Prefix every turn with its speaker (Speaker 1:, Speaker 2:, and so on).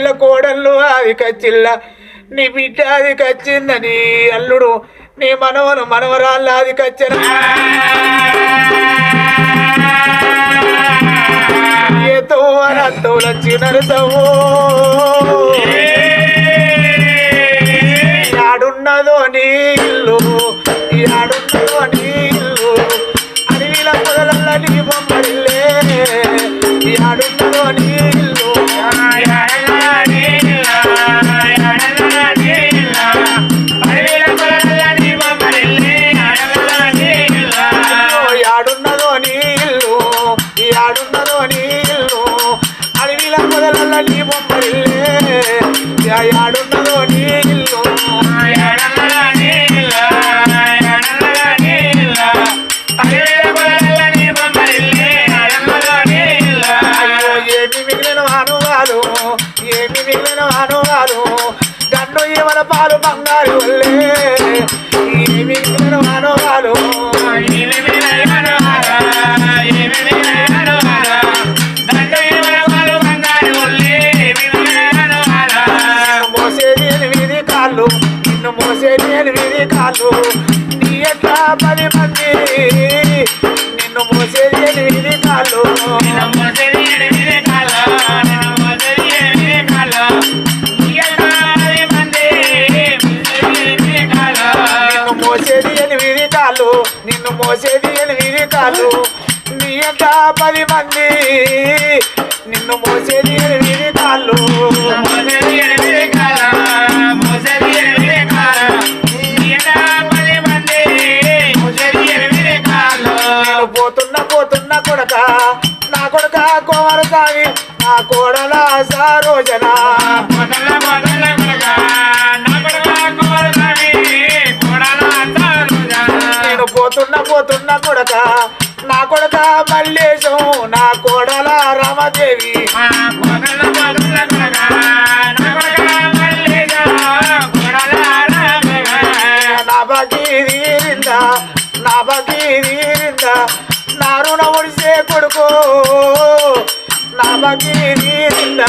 Speaker 1: పిల్ల కోడళ్ళు అది కచ్చిల్ల నీ బిడ్డ అది కచ్చిందని అల్లుడు నీ మనవను మనవరాళ్ళ అది కచ్చన ఏతో అనంతవుల చిన్నరుసవో గన్ను ఇవల పాలు బంగారు ఏమి అనువాలు మోసేది ఎనిమిది కాళ్ళు. నిన్ను మోసేది ఎనిమిది కాళ్ళు నీ ఎట్లా పది మంది నిన్ను మోసేది ఎనిమిది కాళ్ళు. నిన్ను మోసేది ఎనిమిది కాళ్ళు. నిన్ను మోసేది ఎనిమిది కాళ్ళు. నీ ఎంత పది మంది. నిన్ను మోసేది ఎనిమిది కాళ్ళు. నేను పోతున్న పోతున్న కొడక నా కొడక కోమర స్వామి నా కోడల సారోజన. పోతున్న కొడక నా కొడక మల్లేశం నా కోడల రామదేవి. నా బాకీ తీరిందా నా బాకీ తీరిందా నా రుణ ఒడిసే కొడుకో. నా బాకీ తీరిందా